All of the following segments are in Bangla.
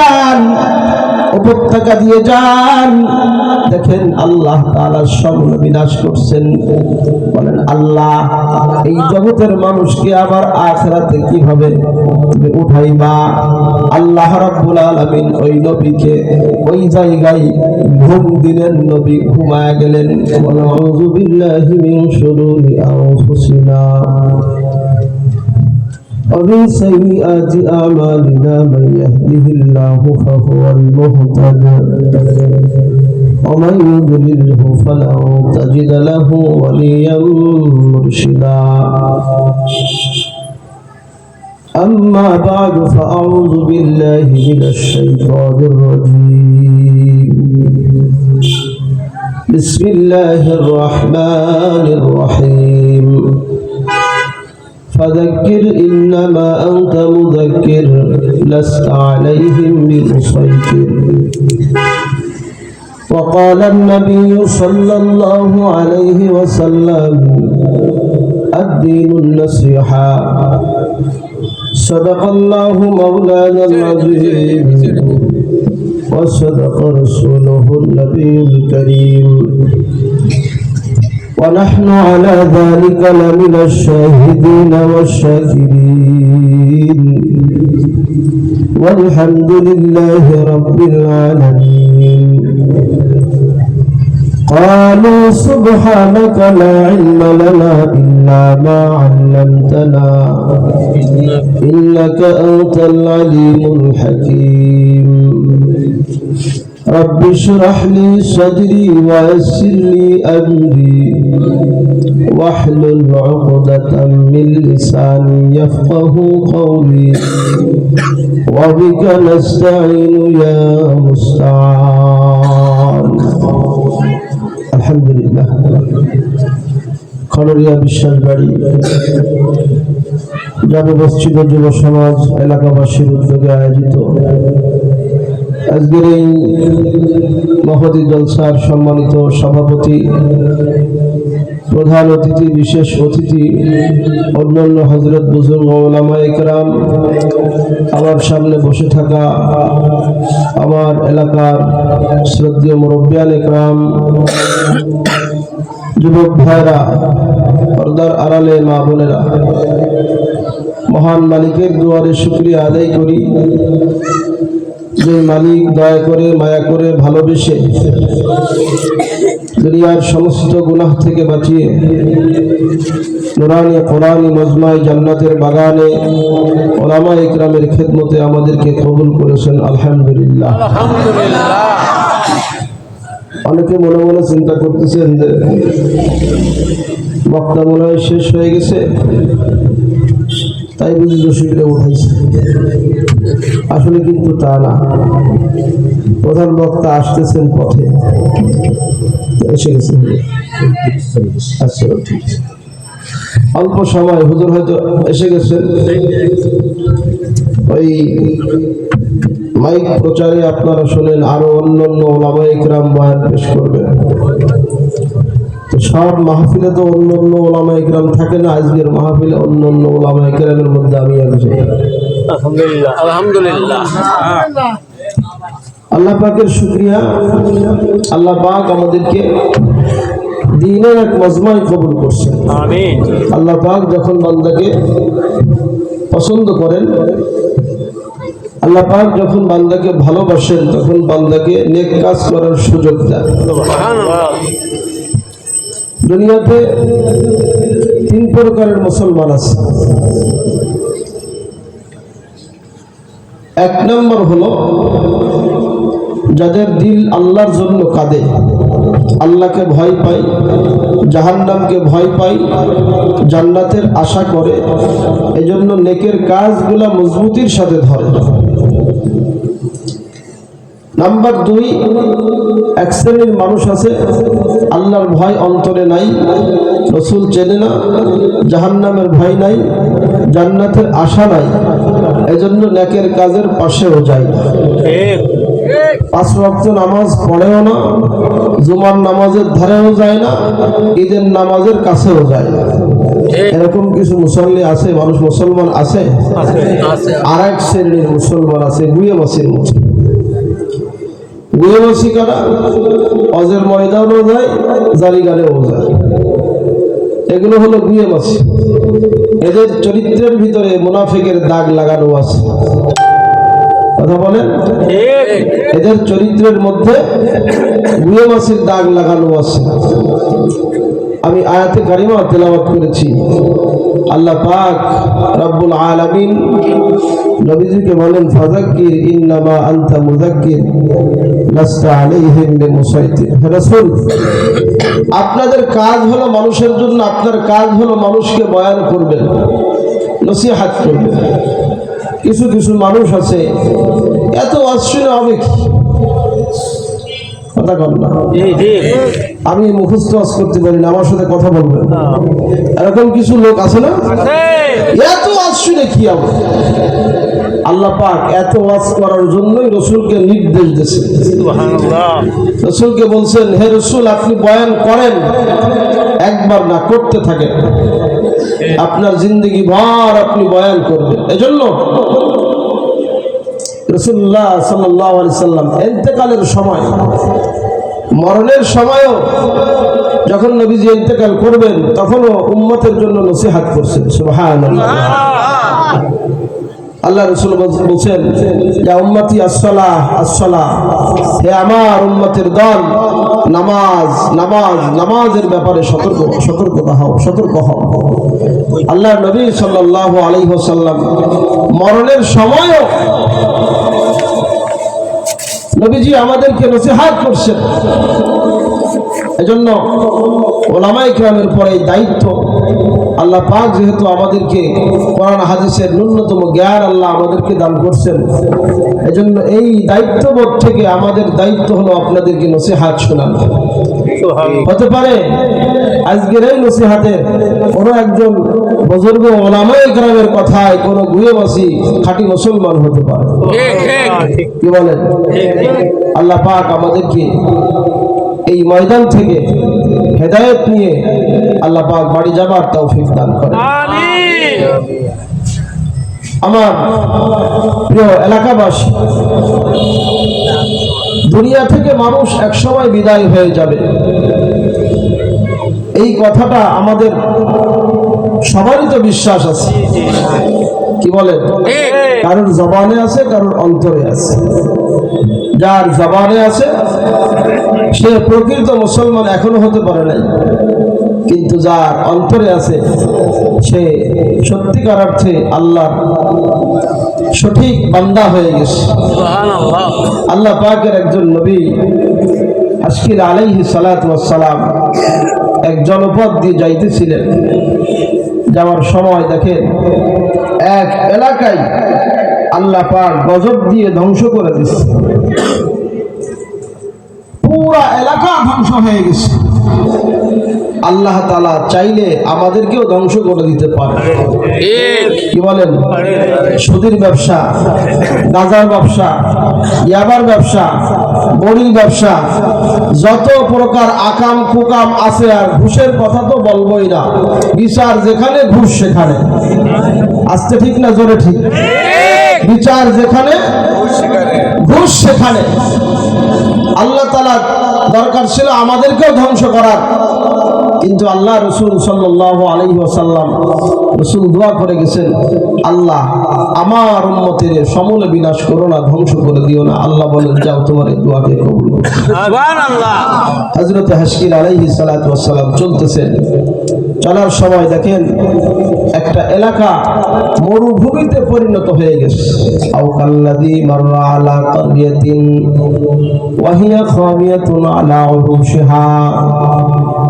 যান, উপত্যকা দিয়ে যান। দেখেন আল্লাহ তাআলা সব বিনাশ করছেন। বলেন, আল্লাহ, এই জগতের মানুষকে আবার আখেরাতে কীভাবে উঠাইবা। আল্লাহ রাব্বুল আলামিন ওই নবীকে ওই জায়গায় ঘুম দিলেন, নবী ঘুমায় গেলেন। বলেন, আউযু ومن سيئات أعمالنا من يهده الله فهو المهتد. ومن يضلله فلن تجد له وليا مرشدا. أما بعد فأعوذ بالله من الشيطان الرجيم. بسم الله الرحمن الرحيم. فذكر إنما أنت مذكر لست عليهم بمسيطر. وقال النبي صلى الله عليه وسلم الدين النصيحة. صدق الله مولانا العظيم. وصدق رسوله النبي الكريم. ونحن على ذلك لمن الشاهدين والشاكرين. والحمد لله رب العالمين. قالوا سبحانك لا علم لنا إلا ما علمتنا. إنك أنت العليم الحكيم. رب اشرح لي صدري ويسر لي أمري واحلل عقدة من لساني يفقه قولي وبك نستعين يا مستعان الحمد لله খড়রিয়া বিশ্বাস বাড়ি জামে মসজিদ ও যুব সমাজ এলাকাবাসীর উদ্যোগে আয়োজিত আজকের এই মহতি জলসার সম্মানিত সভাপতি, প্রধান অতিথি, বিশেষ অতিথি, অন্যান্য হজরত বুজুর্গ ওলামা একরাম, আমার সামনে বসে থাকা আমার এলাকার শ্রদ্ধীয় মুরব্বিয়ান একরাম, যুবক ভাইরা, পর্দার আড়ালে মা বোনেরা, মহান মালিকের দুয়ারে শুক্রিয়া আদায় করি। যে মালিক দয়া করে মায়া করে ভালোবেসে দুনিয়ার সমস্ত গুনাহ থেকে বাঁচিয়ে নুরানি কোরআনি মজমাই জান্নাতের বাগানে ওলামা ইকরামের খেদমতে আমাদেরকে কবুল করেছেন আলহামদুলিল্লাহ। অনেকে মনে মনে চিন্তা করতেছেন যে বক্তা মনে হয় শেষ হয়ে গেছে। তাই বুঝি রসিকটা উঠাইছে। আসলে কিন্তু তা না। প্রধান বক্তা আসতেছেন পথে। এসে গেছেন আচ্ছা ঠিক আছে। অল্প সময়, হুজুর হয়তো এসে গেছেন। ওই মাইক প্রচারে আপনারা শোনেন আরও অন্যান্য ওলামা ইকরাম বয়ান পেশ করবেন। সব মাহফিলে তো অন্য অন্য ওলামা ইকরাম থাকে না আজকের মাহফিলে অন্য অন্য ওলামা ইকরামের মধ্যে আমি একজন আলহামদুলিল্লাহ। আলহামদুলিল্লাহ। আল্লাহ পাকের শুক্রিয়া। আল্লাহ পাক আমাদেরকে দিনের এক মজমায় কবুল করছেন। আল্লাহ পাক যখন বান্দাকে পছন্দ করেন আল্লাহ পাক যখন বান্দাকে ভালোবাসেন তখন বান্দাকে নেক কাজ করার সুযোগ দেন। সুবহানাল্লাহ। দুনিয়াতে তিন প্রকারের মুসলমান আছে। এক নম্বর হলো, যাদের দিল আল্লাহর জন্য কাঁদে, আল্লাহকে ভয় পায়, জাহান্নামকে ভয় পায়, জান্নাতের আশা করে, এজন্য নেকের কাজগুলা মজবুতির সাথে ধরে। নাম্বার দুই এক শ্রেণির মানুষ আছে আল্লাহর ভয় অন্তরে নাই রসুল চেনে না জাহান্নামের ভয় নাই জান্নাতের আশা নাই এজন্য নেকের কাজের পাশেও যায়। না পাঁচ ওয়াক্ত নামাজ পড়েও না জুমার নামাজের ধারেও যায় না ঈদের নামাজের কাছেও যায়। না এরকম কিছু মুসল্লি আছে মানুষ মুসলমান আছে? আর এক শ্রেণির মুসলমান আছে গুয়ে মাসির মতো গুয়েবাসী কারা, অজের ময়দানও যায় জারিগারেও যায়। এগুলো হলো গুয়েবাসী এদের চরিত্রের ভিতরে মুনাফিকের দাগ লাগানো আছে। কথা বলেন? এদের চরিত্রের মধ্যে গুয়েবাসীর দাগ লাগানো আছে। আমি আয়াতে কারিমা তেলাওয়াত করেছি। আল্লাহ পাক রব্বুল নবীজিকে বলেন ইন্নামা আনতা রাসূল, আপনাদের কাজ হলো মানুষের জন্য, আপনার কাজ হলো মানুষকে বয়ান করবেন, নসিহাত করবেন। কিছু কিছু মানুষ আছে, এত অশ্বিনে হবে কথা কন না। আমি মুখস্থ ওয়াজ করতে পারি না আমার সাথে কথা বলবেন এরকম কিছু লোক আছে না? এত ওয়াজ শুনে কি হবে? আল্লাহ পাক এত ওয়াজ করার জন্যই রসুলকে নির্দেশ দিয়েছেন। রসুলকে বলছেন হে রসুল আপনি বয়ান করেন। একবার না করতে থাকেন। আপনার জিন্দগি ভর আপনি বয়ান করবেন। এজন্য রসুল্লাহ সাল্লাহ সাল্লাম এতেকালের সময়, মরণের সময়ও যখন নবীজি ইন্তেকাল করবেন, তখনও উম্মতের জন্য নসিহাত করছেন। সুবহান আল্লাহ রসুল বলছেন হে আমার উম্মতের দল, নামাজ নামাজ, নামাজের ব্যাপারে সতর্ক সতর্কতা হও, সতর্ক হও। আল্লাহ নবী সাল্লাল্লাহু আলাইহি ওয়াসাল্লাম মরণের সময়ও নবীজি আমাদেরকে নসিহাত করছেন। এজন্য ওলামাই গ্রামের পরে এই দায়িত্ব। আল্লাহ পাক যেহেতু আমাদেরকে কোরআন হাদিসের ন্যূনতম জ্ঞান আল্লাহ আমাদেরকে দান করছেন এজন্য এই দায়িত্ববোধ থেকে আমাদের দায়িত্ব হলো আপনাদেরকে নসিহাত শোনানো। হতে পারে আজকের এই নসিহাতে কোনো একজন বুজুর্গ ওলামাই গ্রামের কথায় কোনো গুয়েবাসী খাঁটি মুসলমান হতে পারে। কি বলেন? আল্লাহ পাক আমাদেরকে এই ময়দান থেকে হেদায়েত নিয়ে আল্লাহ পাক বাড়ি যাবার তৌফিক দান করে আমিন। আমার প্রিয় এলাকাবাসী দুনিয়া থেকে মানুষ একসময় বিদায় হয়ে যাবে। এই কথাটা আমাদের সবারই তো বিশ্বাস আছে। কি বলেন কারোর জবানে আছে কারোর অন্তরে আছে। যার জবানে আছে সে প্রকৃত মুসলমান এখনও হতে পারে নাই। কিন্তু যার অন্তরে আছে সে সত্যিকার অর্থে আল্লাহ সঠিক বান্দা হয়ে গেছে। আল্লাহ পাকের একজন নবী আজকির আলাইহি সালাত সালাম এক জনপদ দিয়ে যাইতেছিলেন। যাওয়ার সময় দেখেন এক এলাকায় আল্লাহ পাক গজব দিয়ে ধ্বংস করে দিচ্ছে। পুরা এলাকা ধ্বংস হয়ে গেছে। আল্লাহ তালা চাইলে আমাদেরকেও ধ্বংস করে দিতে পারে। কি বলেন? সুদের ব্যবসা গাঁজার ব্যবসা ইয়াবার ব্যবসা বড়ির ব্যবসা যত প্রকার আকাম কুকাম আছে আর ঘুষের কথা তো বলবই না। বিচার যেখানে ঘুষ সেখানে। আসতে ঠিক না জোরে ঠিক? বিচার যেখানে ঘুষ সেখানে। আল্লাহ তালা দরকার ছিল আমাদেরকেও ধ্বংস করার। কিন্তু আল্লাহ রসুল সাল্লাহ ওসাল্লাম রসুল দোয়া করে গেছেন আল্লাহ আমার উন্মতের সমূলে বিনাশ করো না ধ্বংস করে দিও না। আল্লাহ বলেন যাও তোমার এই দোয়াকে কবুল হজরত হাসকির আলাইহি সালাম চলতেছেন চলার সময় দেখেন একটা এলাকা মরুভূমিতে পরিণত হয়ে গেছে। আও কাল্লাযী মাররা আলা কারয়াতিন ওয়া আলা উরুশিহা।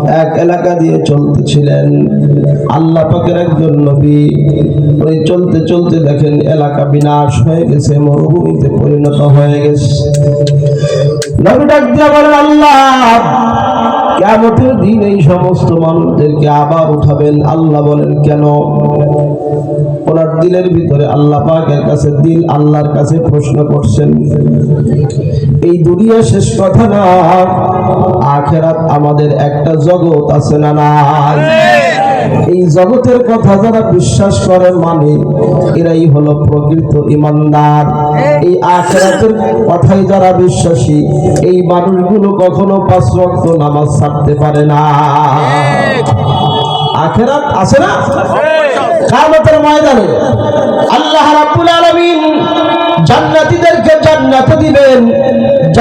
এক এলাকা দিয়ে চলতেছিলেন। আল্লাহ পাকের একজন নবী ওই চলতে চলতে দেখেন এলাকা বিনাশ হয়ে গেছে, মরুভূমিতে পরিণত হয়ে গেছে। ডাক আল্লাহ দিন এই সমস্ত মানুষদেরকে আবার উঠাবেন। আল্লাহ বলেন, কেন? ওনার দিলের ভিতরে আল্লাহ পাকের কাছে দিল আল্লাহর কাছে প্রশ্ন করছেন। এই দুনিয়া শেষ কথা না আখেরাত আমাদের একটা জগৎ আছে না নাই? এই জগতের কথা যারা বিশ্বাস করে মানে এরাই হলো প্রকৃত ইমানদার। এই আখেরাতের কথাই যারা বিশ্বাসী এই মানুষগুলো কখনো পাঁচ রক্ত নামাজ ছাড়তে পারে না। আখেরাত আছে না? কামতের ময়দানে আল্লাহ রাব্বুল আলামিন জান্নাতীদেরকে জান্নাতে দিবেন।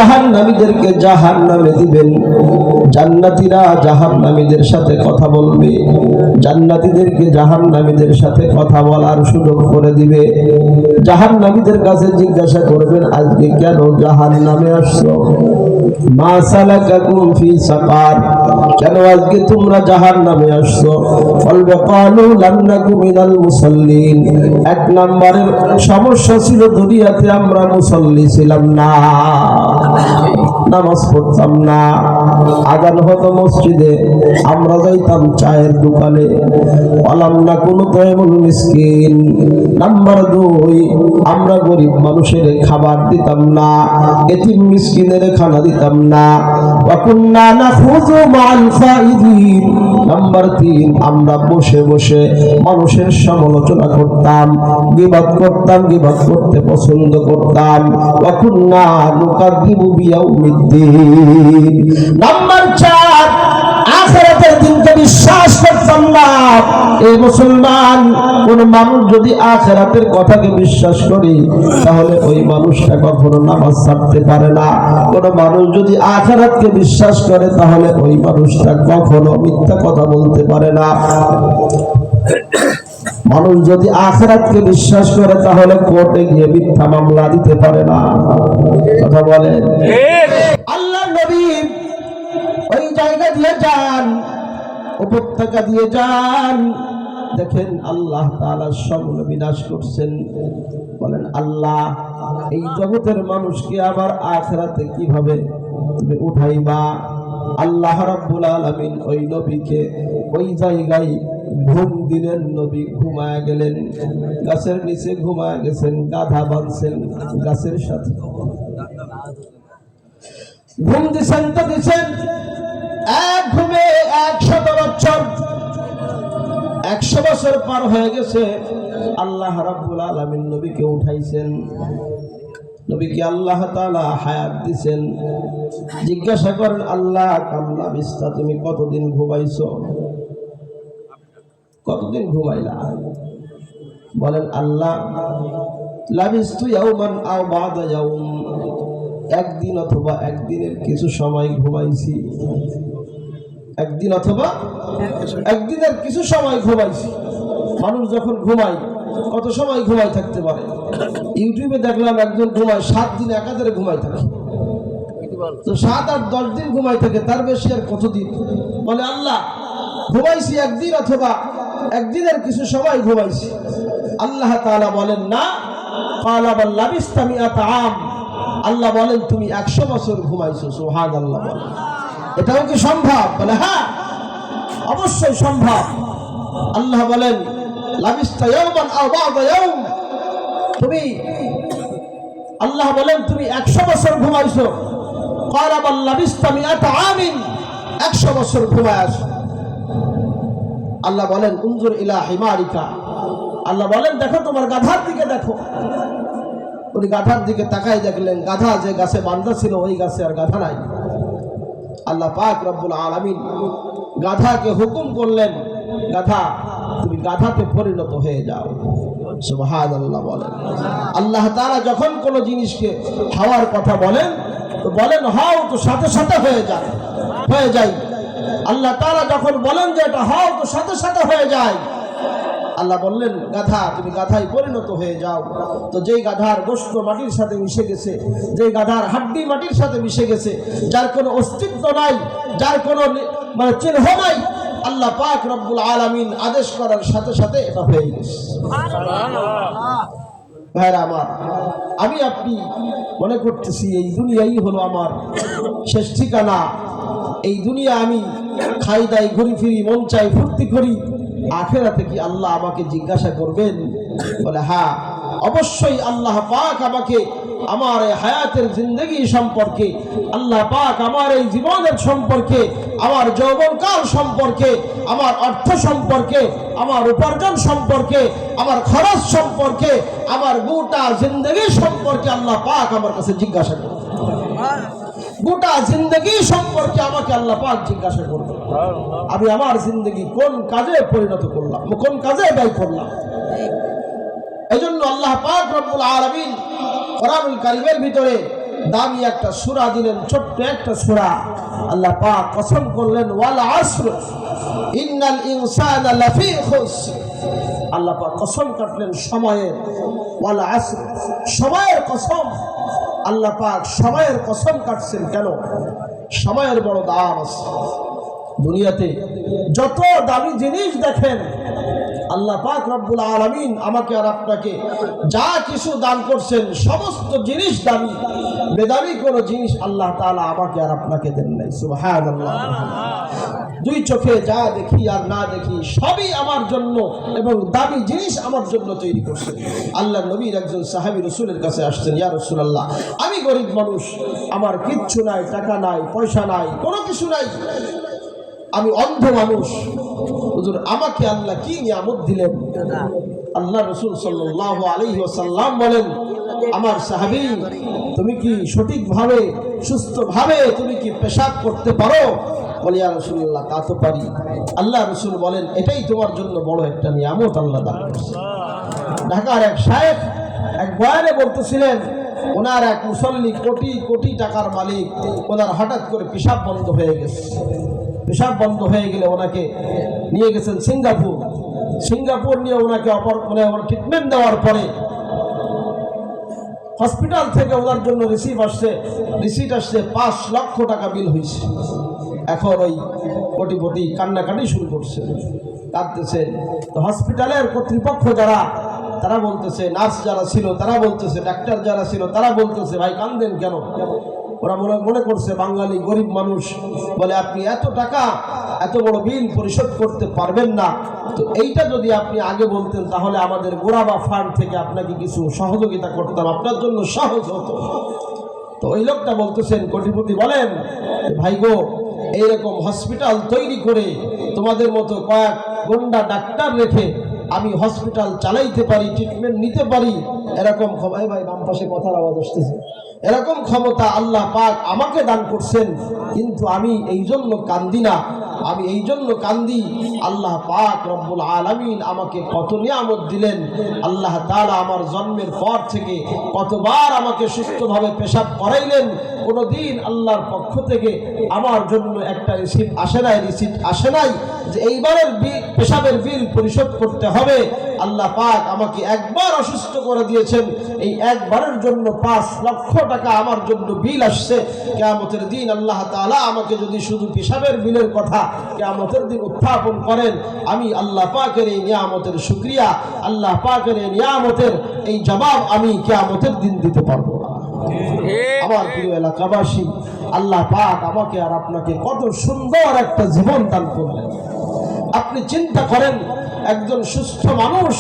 জাহান্নামীদেরকে জাহান্নামে দিবেন। জান্নাতীরা জাহান্নামীদের সাথে কথা বলবে। জান্নাতীদেরকে জাহান্নামীদের সাথে কথা বলার সুযোগ করে দিবে। জাহান্নামীদের কাছে জিজ্ঞাসা করবেন, আজকে কেন জাহান্নামে আসছো? মা সালাকাকুম ফি সাকার। কেন আজকে তোমরা জাহান্নামে আসছো? সমস্যা ছিল দুনিয়াতে আমরা মুসল্লি ছিলাম না। হবে নামাজ পড়তাম না। আগান হতো মসজিদে, আমরা যাইতাম চায়ের দোকানে। পালাম না কোনো তয়মুল মিসকিন। নাম্বার দুই, আমরা গরিব মানুষের খাবার দিতাম না, এতিম মিসকিনের খানা দিতাম না। মাল ফাইদিন। নাম্বার তিন, আমরা বসে বসে মানুষের সমালোচনা করতাম, গিবাদ করতাম, গিবাদ করতে পছন্দ করতাম। ওয়াকুন্না নুকাদ্দিবু এই মুসলমান, কোন মানুষ যদি আখেরাতের কথাকে বিশ্বাস করে, তাহলে ওই মানুষটা কখনো নামাজ ছাড়তে পারে না। কোন মানুষ যদি আখেরাতকে বিশ্বাস করে, তাহলে ওই মানুষটা কখনো মিথ্যা কথা বলতে পারে না। মানুষ যদি আখেরাতকে বিশ্বাস করে, তাহলে কোর্টে গিয়ে মিথ্যা মামলা দিতে পারে না। কথা বলেন? জায়গা দিয়ে যান, উপত্যকা দিয়ে যান। দেখেন আল্লাহ তাআলা সবগুলো বিনাশ করছেন। বলেন, আল্লাহ, এই জগতের মানুষকে আবার আখেরাতে কীভাবে তুমি উঠাইবা? আল্লাহ রাব্বুল আলামিন ওই নবীকে ওই জায়গায় ঘুম দিলেন, নবী ঘুমায় গেলেন। গাছের নিচে ঘুমায় গেছেন, গাধা বাঁধছেন গাছের সাথে। ঘুম দিছেন তো দিছেন এক ঘুমে একশত বছর, একশো বছর পার হয়ে গেছে। আল্লাহ রাব্বুল আলামিন নবীকে উঠাইছেন। নবীকে আল্লাহ তাআলা হায়াত দিছেন। জিজ্ঞাসা করেন, আল্লাহ, কামলা বিস্তা তুমি কতদিন ঘুমাইছ? কতদিন ঘুমাইলা? বলেন, আল্লাহ, লাবিস্তু ইয়াউমান আও বাদা ইয়াউম, একদিন অথবা একদিনের কিছু সময় ঘুমাইছি। একদিন অথবা একদিনের কিছু সময় ঘুমাইছি। মানুষ যখন ঘুমায়, কত সময় ঘুমাই থাকতে পারে? ইউটিউবে দেখলাম একজন ঘুমায়, সাত দিন একাধারে ঘুমাই থাকে। তো সাত আট দশ দিন ঘুমাই থাকে, তার বেশি আর কতদিন? বলে, আল্লাহ, ঘুমাইছি একদিন অথবা একদিনের কিছু সময় ঘুমাইছি। আল্লাহ তাআলা বলেন, না আল্লাহ বলেন, তুমি একশো বছর ঘুমাইছো সুহান আল্লাহ এটাও কি সম্ভব? বলে হ্যাঁ অবশ্যই সম্ভব। আল্লাহ বলেন তুমি, আল্লাহ বলেন, তুমি একশো বছর ঘুমাইছো। আল্লাহ বলেন ইলা বলেন, দেখো তোমার গাধার দিকে দেখো। উনি গাধার দিকে তাকাই দেখলেন, গাধা যে গাছে বান্ধা ছিল, ওই গাছে আর গাধা নাই। আল্লাহ পাক রব্বুল আলামিন গাধাকে হুকুম করলেন, গাধা, তুমি গাধাতে পরিণত হয়ে যাও। সুবহান আল্লাহ বলেন। আল্লাহ তাআলা যখন কোন জিনিসকে হওয়ার কথা বলেন, তো বলেন, হও তো সাথে সাথে হয়ে যায় হয়ে যায়। আল্লাহ তাআলা যখন বলেন যে এটা হও তো সাথে সাথে হয়ে যায় আল্লাহ বললেন, গাধা, তুমি গাধায় পরিণত হয়ে যাও। তো যেই গাধার গোস্ত মাটির সাথে মিশে গেছে, যেই গাধার হাড্ডি মাটির সাথে মিশে গেছে, যার কোনো অস্তিত্ব নাই, যার কোনো মানে চিহ্ন নাই, আল্লাহ পাক রব্বুল আলামিন আদেশ করার সাথে সাথে এটা হয়ে গেছে। ভাইরা আমার, আমি আপনি মনে করতেছি, এই দুনিয়াই হলো আমার শেষ ঠিকানা। এই দুনিয়া আমি খাই দাই, ঘুরি ফিরি, মন চাই, ফুর্তি করি। আখেরাতে কি আল্লাহ আমাকে জিজ্ঞাসা করবেন? বলে হ্যাঁ অবশ্যই আল্লাহ পাক আমাকে আমার এই হায়াতের জিন্দগি সম্পর্কে, আল্লাহ পাক আমার এই জীবনের সম্পর্কে, আমার যৌবনকাল সম্পর্কে, আমার অর্থ সম্পর্কে, আমার উপার্জন সম্পর্কে, আমার খরচ সম্পর্কে, আমার গোটা জিন্দগি সম্পর্কে আল্লাহ পাক আমার কাছে জিজ্ঞাসা করবে গোটা জিন্দগি সম্পর্কে আমাকে আল্লাহ পাক জিজ্ঞাসা করবে আমি আমার জিন্দগি কোন কাজে পরিণত করলাম? কোন কাজে ব্যয় করলাম? এই জন্য আল্লাহ পাক রব্বুল আলামিন কোরআনুল কারিমের ভিতরে দামি একটা সুরা দিলেন, ছোট্ট একটা সুরা। আল্লাহ পাক কসম করলেন, ওয়াল আসর ইন্নাল ইনসানা লাফি খুসর আল্লাহ পাক কসম কাটলেন সময়ের, ওয়াল আসর সময়ের কসম। আল্লাহ পাক সময়ের কসম কাটছেন কেন? সময়ের বড় দাম আছে। দুনিয়াতে যত দামি জিনিস দেখেন, আল্লাহ পাক রব্বুল আলামিন আমাকে আর আপনাকে যা কিছু দান করছেন, সমস্ত জিনিস দামি, বেদামি কোনো জিনিস আল্লাহ তাআলা আমাকে আর আপনাকে দেন নাই, সুবহানাল্লাহ। দুই চোখে যা দেখি আর না দেখি, সবই আমার জন্য এবং দামি জিনিস আমার জন্য তৈরি করছে। আল্লাহ নবীর একজন সাহাবী রসুলের কাছে আসছেন, ইয়া রসুলাল্লাহ, আমি গরিব মানুষ, আমার কিচ্ছু নাই, টাকা নাই, পয়সা নাই, কোনো কিছু নাই আমি অন্ধ মানুষ। হুজুর, আমাকে আল্লাহ কি নিয়ামত দিলেন? আল্লাহ রসুল সাল্লাহ আলী ওসাল্লাম বলেন, আমার সাহাবি, তুমি কি সঠিকভাবে, সুস্থভাবে, তুমি কি পেশাব করতে পারো? বলিয়া রসুল্লাহ তা তো পারি। আল্লাহ রসুল বলেন, এটাই তোমার জন্য বড় একটা নিয়ামত আল্লাহ দান ঢাকার এক সাহেব এক বয়ানে বলতেছিলেন, ওনার এক মুসল্লি কোটি কোটি টাকার মালিক, ওনার হঠাৎ করে পেশাব বন্ধ হয়ে গেছে। পেশাব বন্ধ হয়ে গেলে ওনাকে নিয়ে গেছেন সিঙ্গাপুর। সিঙ্গাপুর নিয়ে ওনাকে অপর মানে ট্রিটমেন্ট দেওয়ার পরে হসপিটাল থেকে ওনার জন্য রিসিভ আসছে। রিসিট আসছে পাঁচ লক্ষ টাকা বিল হয়েছে এখন ওই কোটিপতি কান্নাকাটি শুরু করছে। কাঁদতেছে তো হসপিটালের কর্তৃপক্ষ যারা, তারা বলতেছে নার্স যারা ছিল, তারা বলতেছে ডাক্তার যারা ছিল, তারা বলতেছে, ভাই কান্দেন কেন? ওরা মনে মনে করছে, বাঙালি গরিব মানুষ। বলে, আপনি এত টাকা, এত বড় বিল পরিশোধ করতে পারবেন না। তো এইটা যদি আপনি আগে বলতেন, তাহলে আমাদের গোড়াবা ফান্ড থেকে আপনাকে কিছু সহযোগিতা করতাম। আপনার জন্য সহজ হতো। তো ওই লোকটা বলতেছেন, কোটিপতি বলেন, ভাই গো, এইরকম হসপিটাল তৈরি করে তোমাদের মতো কয়েক গন্ডা ডাক্তার রেখে আমি হসপিটাল চালাইতে পারি ট্রিটমেন্ট নিতে পারি, এরকম ক্ষমায় ভাই, বাম পাশে কথার আওয়াজ আসতেছে। এরকম ক্ষমতা আল্লাহ পাক আমাকে দান করছেন, কিন্তু আমি এই জন্য কান্দি না। আমি এই জন্য কান্দি, আল্লাহ পাক রব্বুল আলামিন আমাকে কত নিয়ামত দিলেন। আল্লাহ তাআলা আমার জন্মের পর থেকে কতবার আমাকে সুস্থভাবে পেশাব করাইলেন। কোনোদিন আল্লাহর পক্ষ থেকে আমার জন্য একটা রিসিপ্ট আসে নাই রিসিপ্ট আসে নাই। এইবারের পেশাবের বিল পরিশোধ করতে হবে। আল্লাহ পাক আমাকে একবার অসুস্থ করে দিয়েছেন। এই একবারের জন্য পাঁচ লক্ষ টাকা আমার জন্য বিল আসছে। কেয়ামতের দিন আল্লাহ তাআলা আমাকে যদি শুধু পেশাবের বিলের কথা কেয়ামতের দিন উত্থাপন করেন, আমি আল্লাহ পাকের এই নিয়ামতের শুক্রিয়া, আল্লাহ পাকের এই নিয়ামতের এই জবাব আমি কেয়ামতের দিন দিতে পারব আমার প্রিয় এলাকাবাসী, আল্লাহ পাক আমাকে আর আপনাকে কত সুন্দর একটা জীবন দান করলেন। আপনি চিন্তা করেন, একজন সুস্থ মানুষ,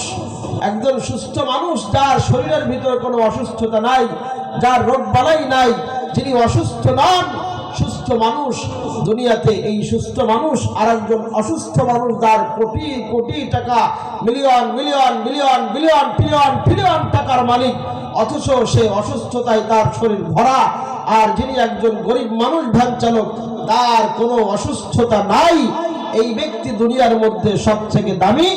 একজন সুস্থ মানুষ যার শরীরের ভিতরে কোনো অসুস্থতা নাই, যার রোগ বালাই নাই, যিনি অসুস্থ নন, সুস্থ মানুষ, দুনিয়াতে এই সুস্থ মানুষ আর একজন অসুস্থ মানুষ যার কোটি কোটি টাকা, million million million, billion, trillion trillion টাকার মালিক, অথচ সে অসুস্থতায় তার শরীর ভরা, আর যিনি একজন গরিব মানুষ ভ্যান চালক, তার কোনো অসুস্থতা নাই এই ব্যক্তি দুনিয়ার মধ্যে সব থেকে দামি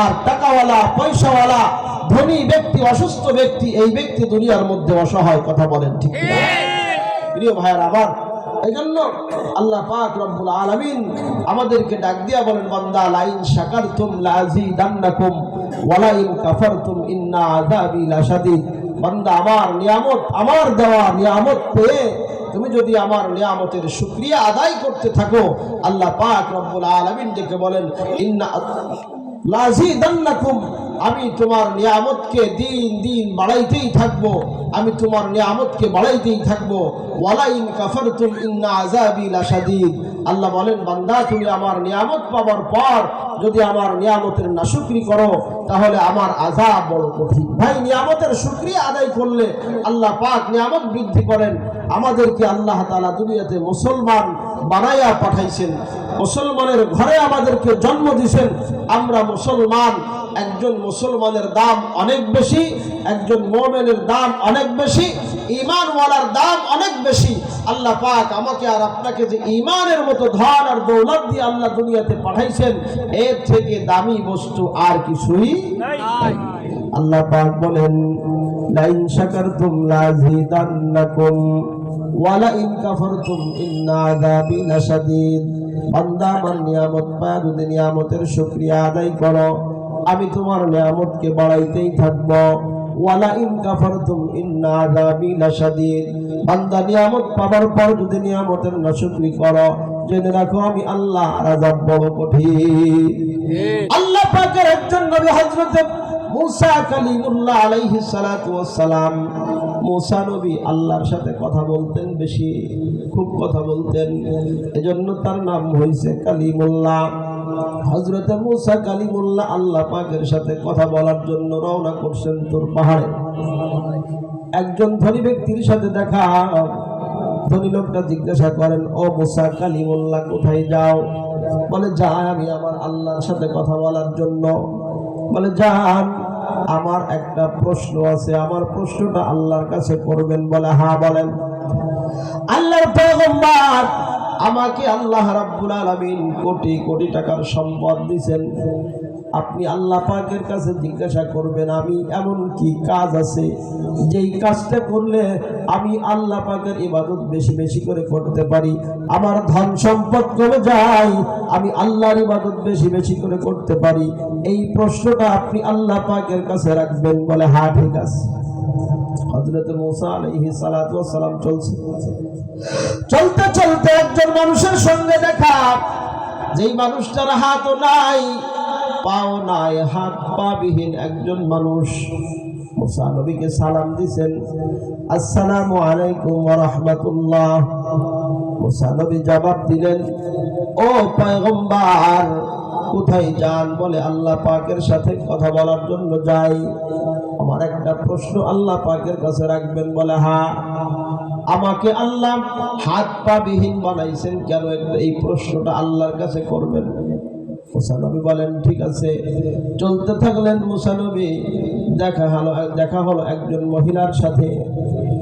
আর টাকাওয়ালা, পয়সাওয়ালা, ধনী ব্যক্তি, অসুস্থ ব্যক্তি, এই ব্যক্তি দুনিয়ার মধ্যে অসহায় কথা বলেন ঠিক? প্রিয় ভাইয়ের আবার এই জন্য আল্লাহ আমাদেরকে ডাক দিয়া বলেন লাইন কাফারতুম, ইন্না বান্দা আমার নিয়ামত, আমার দেওয়া নিয়ামত পেয়ে তুমি যদি আমার নিয়ামতের শুক্রিয়া আদায় করতে থাকো, আল্লাহ পাক রব্বুল আলামিন ডেকে বলেন, ইন্না আমি তোমার নিয়ামতকে দিন দিন বাড়াইতেই থাকব। আমি তোমার নিয়ামতকে বাড়াইতেই থাকব। ওয়ালাইন কাফারতুম ইন্না আযাবি লাশাদীদ। আল্লাহ বলেন, বান্দা, তুমি আমার নিয়ামত পাওয়ার পর যদি আমার নিয়ামতের নাশুকরি করো, তাহলে আমার আযাব বড় কঠিন। ভাই, নিয়ামতের শুক্রিয়া আদায় করলে আল্লাহ পাক নিয়ামত বৃদ্ধি করেন। আমাদেরকে আল্লাহ তাআলা দুনিয়াতে মুসলমান বানাইয়া পাঠাইছেন। মুসলমানের ঘরে আমাদেরকে জন্ম দিয়েছেন। আমরা মুসলমান, একজন মুসলমানের দাম অনেক বেশি, একজন মোমেনের দাম অনেক বেশি ইমানওয়ালার দাম অনেক বেশি। আল্লাহ পাক আমাকে আর আপনাকে যে ইমানের মতো ধন আর দৌলত দিয়ে আল্লাহ দুনিয়াতে পাঠাইছেন, এর থেকে দামি বস্তু আর কিছুই আল্লাহ পাক বলেন, লাইন শাকারতুম লাযিদান্নাকুম ওয়ালা ইন কাফারতুম ইন্না আযাবি লাশাদীদ। বান্দা আমার নিয়ামত পায় যদি নিয়ামতের শুকরিয়া আদায় করো আমি তোমার নিয়ামতকে বাড়াইতেই থাকব। ওয়ালা ইন কাফারতুম ইন্না আযাবি লাশাদীদ। বান্দা নিয়ামত পাবার পর যদি নিয়ামতের নাশুকরি করো জেনে রাখো আমি আল্লাহ আযাব বড় কঠিন। আল্লাহ পাকের একজন নবী হযরতে মুসা কালিমুল্লাহ আলাইহি সালাতু ওয়াসসালাম মুসা নবী আল্লাহর সাথে কথা বলতেন বেশি, খুব কথা বলতেন। এজন্য তার নাম হয়েছে কালিমুল্লাহ। হযরতে মুসা কালিমুল্লাহ আল্লাহ পাকের সাথে কথা বলার জন্য রওনা করছেন তোর পাহাড়ে। একজন ধনী ব্যক্তির সাথে দেখা, ধনী লোকটা জিজ্ঞাসা করেন, ও মুসা কালিমুল্লাহ, কোথায় যাও? বলে, যাই আমি আমার আল্লাহর সাথে কথা বলার জন্য। বলে, যান। আমার একটা প্রশ্ন আছে, আমার প্রশ্নটা আল্লাহর কাছে করবেন বলে, হা, বলেন। আল্লাহর পয়গম্বর আমাকে আল্লাহ রাব্বুল আলামিন কোটি কোটি টাকার সম্পদ দিবেন আপনি আল্লাহ পাকের কাছে জিজ্ঞাসা করবেন, আমি এমন কি কাজ আছে? যেই কাজটা করলে আমি আল্লাহ পাকের ইবাদত বেশি বেশি করে করতে পারি, আমার ধন সম্পদ কমে যায়, আমি আল্লাহর ইবাদত বেশি বেশি করে করতে পারি? এই প্রশ্নটা আপনি আল্লাহ পাকের কাছে রাখবেন বলে হ্যাঁ ঠিক আছে। হজরত চলছে। চলতে চলতে একজন মানুষের সঙ্গে দেখা, যেই মানুষটার হাতও নাই পাও নাই, হাত পা বিহীন একজন মানুষ। মুসা নবীকে সালাম দিছেন, আসসালামু আলাইকুম রাহমাতুল্লাহ। মুসা নবী জবাব দিলেন, ও পয়গম্বর, কোথায় যান? বলে আল্লাহ পাকের সাথে কথা বলার জন্য যাই। আমার একটা প্রশ্ন আল্লাহ পাকের কাছে রাখবেন, বলে, হা, আমাকে আল্লাহ হাত পা বিহীন বানাইছেন কেন? এই প্রশ্নটা আল্লাহর কাছে করবেন। মুসানবী বলেন, ঠিক আছে, চলতে থাকলেন মুসানবী। দেখা হলো দেখা হলো একজন মহিলার সাথে।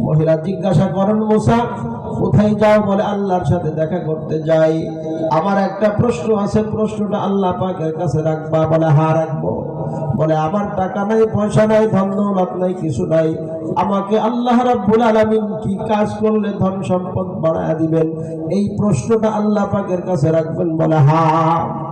মহিলা জিজ্ঞাসা করেন, মুসা, কোথায় যাও? বলে, আল্লাহর সাথে দেখা করতে যাই। আমার একটা প্রশ্ন আছে, প্রশ্নটা আল্লাহ পাকের কাছে রাখবা। বলে, হা, রাখব। বলে, আমার টাকা নাই, পয়সা নাই, ধন দৌলত নাই, কিছু নাই। আমাকে আল্লাহ রাব্বুল আলামিন কি কাজ করলে ধন সম্পদ বাড়ায় দিবেন? এই প্রশ্নটা আল্লাহ পাকের কাছে রাখবেন। বলে, হা।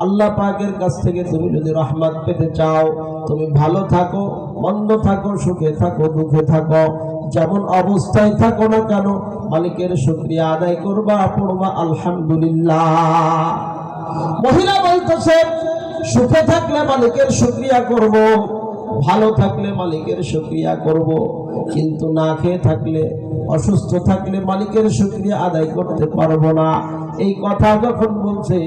আল্লাহ পাকের কাছ থেকে তুমি যদি রহমত পেতে চাও, তুমি ভালো থাকো, মন্দ থাকো, সুখে থাকো, দুঃখে থাকো, যেমন অবস্থায় থাকো না কেন, মালিকের শুক্রিয়া আদায় করবা, পড়বা, আলহামদুলিল্লাহ। মহিলা বলতেছে, সুখে থাকলে মালিকের শুক্রিয়া করব। ভালো থাকলে মালিকের শুক্রিয়া করব, কিন্তু না খেয়ে থাকলে, অসুস্থ থাকলে মালিকের শুক্রিয়া আদায় করতে পারব না। এই কথা যখন বলছে,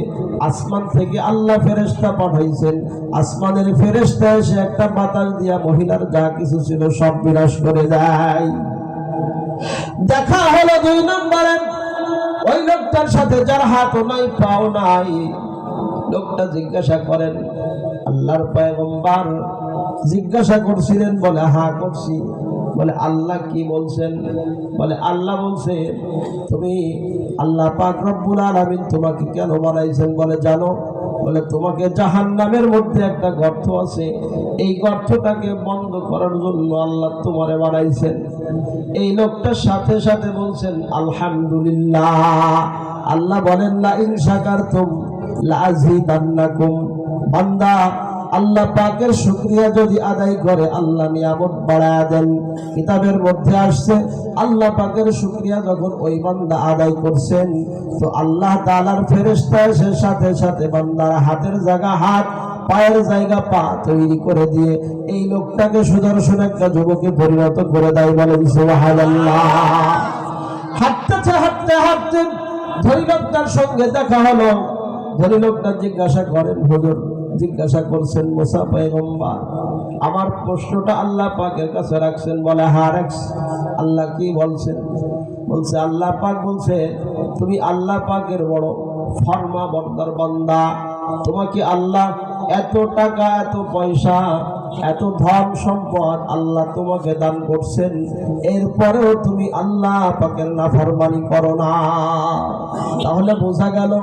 আসমান থেকে আল্লাহ ফেরেশতা পাঠাইছেন। আসমানের ফেরেশতা এসে একটা বাতাস দিয়া মহিলার যা কিছু ছিল, সব বিনাশ করে যায় দেখা হলো দুই নম্বরে, ওই লোকটার সাথে যার হাতও নাই, পাও নাই। লোকটা জিজ্ঞাসা করেন, আল্লাহর পয়গম্বর জিজ্ঞাসা করছিলেন, বলে হা করছি। বলে, আল্লাহ কি বলছেন? বলে, আল্লাহ বলছে, তুমি আল্লাহ পাক রব্বুল আলামিন তোমাকে কেন বানাইছেন? বলে, জানো? বলে, তোমাকে জাহান নামের মধ্যে একটা গর্ত আছে। এই গর্তটাকে বন্ধ করার জন্য আল্লাহ তোমারে বানাইছেন। এই লোকটার সাথে সাথে বলছেন, আলহামদুলিল্লাহ। আল্লাহ বলেন, লা ইন শাকারতুম লাযিদান্নাকুম বান্দা আল্লাহ পাকের শুক্রিয়া যদি আদায় করে, আল্লাহ নিয়ামত বাড়ায় দেন। কিতাবের মধ্যে আসছে, আল্লাহ পাকের শুক্রিয়া যখন ওই বান্দা আদায় করছেন, তো আল্লাহ তাআলার ফেরেশতা এসে সাথে সাথে বান্দার হাতের জায়গা, হাত, পায়ের জায়গা, পা তৈরি করে দিয়ে এই লোকটাকে সুদর্শন একটা যুবকে পরিণত করে দেয় বলেন হাঁটতেছে হাঁটতে হাঁটতে ধনী লোকটার সঙ্গে দেখা হলো। ধনী লোকটা জিজ্ঞাসা করেন, হুজুর জিজ্ঞাসা করছেন, মোসা পেগম্বা আমার প্রশ্নটা আল্লাহ পাকের কাছে রাখছেন। বলে হার রাখছি। আল্লাহ কি বলছেন? বলছে, আল্লাহ পাক বলছে, তুমি আল্লাহ পাকের বড় ফর্মা বর্দার বান্দা। তোমাকে আল্লাহ এত টাকা, এত পয়সা এত ধন সম্পদ আল্লাহ তোমাকে দান করছেন। এরপরেও তুমি আল্লাহ পাকের নাফরমানি করো না। তাহলে বোঝা গেল,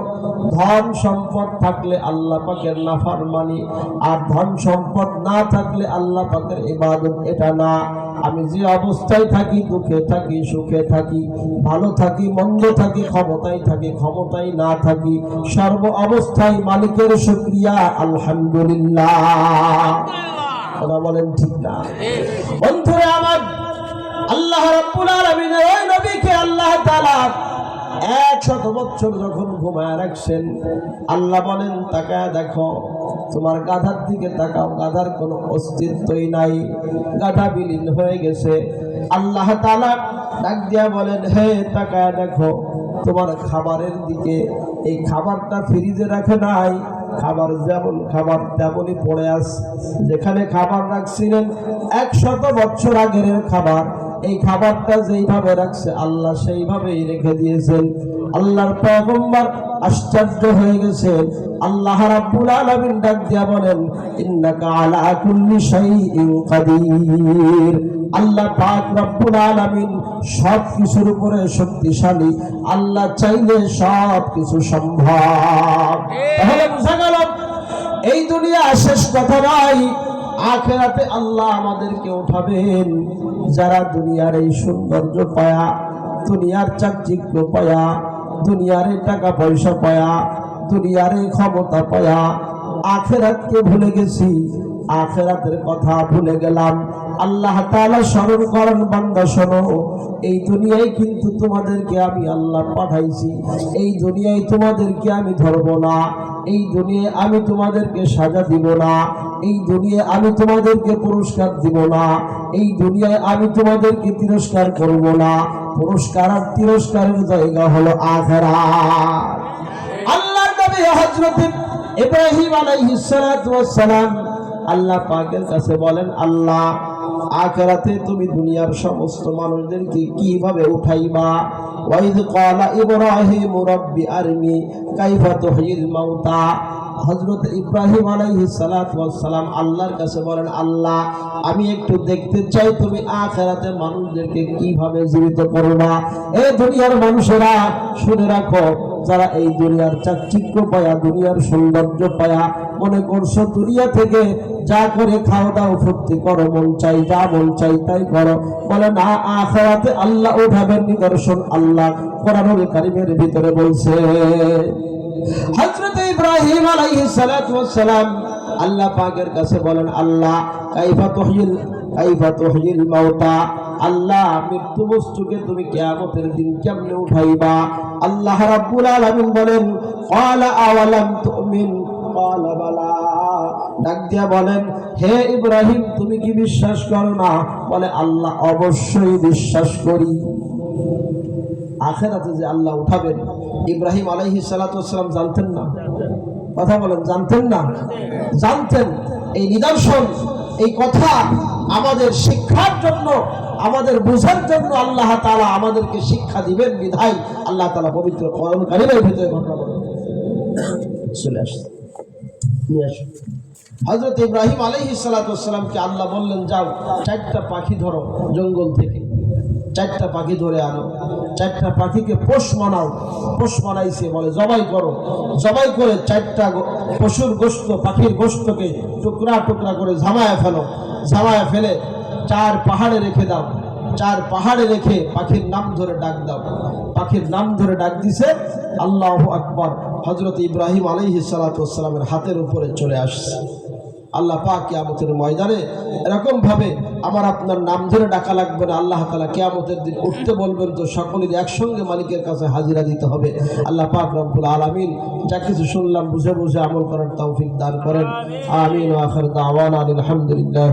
ধন সম্পদ থাকলে আল্লাহ পাকের নাফরমানি, আর ধন সম্পদ না থাকলে আল্লাহ পাকের ইবাদত এটা না। আমি যে অবস্থায় থাকি, দুঃখে থাকি, সুখে থাকি, ভালো থাকি, মন্দ থাকি, ক্ষমতায় থাকি, ক্ষমতায় না থাকি, সর্ব অবস্থায় মালিকের শুক্রিয়া, আলহামদুলিল্লাহ। ওরা বলেন ঠিক না। বন্ধুরা আমার আল্লাহ রাব্বুল নবীকে আল্লাহ একশত বছর যখন ঘুমায় রাখছেন, আল্লাহ বলেন, তাকায় দেখো, তোমার গাধার দিকে তাকাও, গাধার কোনো অস্তিত্বই নাই, গাধা বিলীন হয়ে গেছে। আল্লাহ ডাক দিয়া বলেন, হে তাকায় দেখো, তোমার খাবারের দিকে এই খাবারটা ফ্রিজে রাখে নাই খাবার যেমন খাবার তেমনই পড়ে আস। যেখানে খাবার রাখছিলেন, একশত বছর আগের খাবার। এই খাবারটা যেইভাবে রাখছে, আল্লাহ সেইভাবেই রেখে দিয়েছেন। আল্লাহর পয়গম্বর আশ্চর্য হয়ে গেছেন আল্লাহ রাব্বুল আলামিন ডাক দিয়া বলেন, ইন্নাকা আলা কুল্লি শাইইন কাদির। আল্লাহ পাক রব্বুল আলামিন সব কিছুর উপরে শক্তিশালী। আল্লাহ চাইলে সব কিছু সম্ভব। তাহলে বোঝা গেল, এই দুনিয়া শেষ কথা নাই আখেরাতে আল্লাহ আমাদেরকে উঠাবেন। যারা দুনিয়ার এই সৌন্দর্য পায়া, দুনিয়ার চাকচিক্য পায়া দুনিয়ার টাকা পয়সা পায়া, দুনিয়ারে ক্ষমতা পায়া। আখেরাতকে ভুলে গেছি, আখেরাতের কথা ভুলে গেলাম। আল্লাহ তাআলা স্মরণ করেন, বান্দা শোনো, এই দুনিয়ায় কিন্তু তোমাদেরকে আমি আল্লাহ পাঠাইছি। এই দুনিয়ায় তোমাদেরকে আমি ধরব না। এই দুনিয়ায় আমি তোমাদেরকে সাজা দিব না। এই দুনিয়ায় আমি তোমাদেরকে পুরস্কার দিব না। এই দুনিয়ায় আমি তোমাদেরকে তিরস্কার করব না। পুরস্কার আর তিরস্কারের জায়গা হলো আল্লাহর ইব্রাহিম আল্লাহ পাকের কাছে বলেন, আল্লাহ, আখেরাতে তুমি দুনিয়ার সমস্ত মানুষদেরকে কীভাবে উঠাইবা? ওয়াইদ ক্বালা ইব্রাহিম রাব্বি আরনি কাইফা তুহয়িল মাউতা। হযরত ইব্রাহিম আলাইহিস সালাতু সালাম আল্লাহর কাছে বলেন, আল্লাহ, আমি একটু দেখতে চাই তুমি আখেরাতে মানুষদেরকে কীভাবে জীবিত করবা এই দুনিয়ার মানুষেরা, শুনে রাখো, যারা এই দুনিয়ার চাকচিক্য পায়া, দুনিয়ার সৌন্দর্য পায়া, মনে করছ দুনিয়া থেকে যা করে খাও দাও, ফুর্তি করো, মন চাই যা মন চাই তাই করো। বলে, না, আখেরাতে আল্লাহ উঠাবেন নিদর্শন আল্লাহ কোরআনুল কারিমের ভিতরে বলছে। হযরত ইব্রাহিম আলাইহিস সালাতু ওয়াস সালাম আল্লাহ পাকের কাছে বলেন, আল্লাহ, কাইফা তুহয়িল কাইফা তুহয়িল মাউতা, আল্লাহ মৃত্যু বস্তুকে তুমি কিয়ামতের দিন কেমনে উঠাইবা? আল্লাহ রাব্বুল আলামিন বলেন, ক্বালা আওয়ালাম তুমিন? ক্বালা, বালা। ডাক দিয়া বলেন, হে ইব্রাহিম, তুমি কি বিশ্বাস করো না? বলে, আল্লাহ অবশ্যই বিশ্বাস করি। আখেরাতে যে আল্লাহ উঠাবেন, ইব্রাহিম আলাইহি সালাম জানতেন না। কথা বলেন, জানতেন না? জানতেন। এই নিদর্শন, এই কথা আমাদের শিক্ষার জন্য, আমাদের বোঝার জন্য আল্লাহ তালা আমাদেরকে শিক্ষা দিবেন, বিধায় আল্লাহ তালা পবিত্র কোরআন কারিমের ভিতরে ঘটনা বলেন চলে আসুন। হজরত ইব্রাহিম আলহি সালাতামকে আল্লাহ বললেন, যাও, চারটা পাখি ধরো জঙ্গল থেকে। চারটা পাখি ধরে আনো। চারটা পাখিকে পোষ মানাও, পোষ মানাইছে বলে, জবাই করো। জবাই করে চারটা পশুর গোস্ত, পাখির গোস্তকে টুকরা টুকরা করে ঝামায় ফেলো। ঝামায় ফেলে চার পাহাড়ে রেখে দাও। চার পাহাড়ে রেখে পাখির নাম ধরে ডাক দাও। পাখির নাম ধরে ডাক দিছে আল্লাহ আকবর। হজরত ইব্রাহিম আলহি সালাতামের হাতের উপরে চলে আসছে। আল্লাহ পাক কেয়ামতের ময়দানে এরকম ভাবে আমার আপনার নাম ধরে ডাকা লাগবে না। আল্লাহ তালা কেয়ামতের দিন উঠতে বলবেন তো সকলের একসঙ্গে মালিকের কাছে হাজিরা দিতে হবে। আল্লাহ পাক রব্বুল আলমিন যা কিছু শুনলাম, বুঝে বুঝে আমল করার তৌফিক দান করেন। আমিন। আলহামদুলিল্লাহ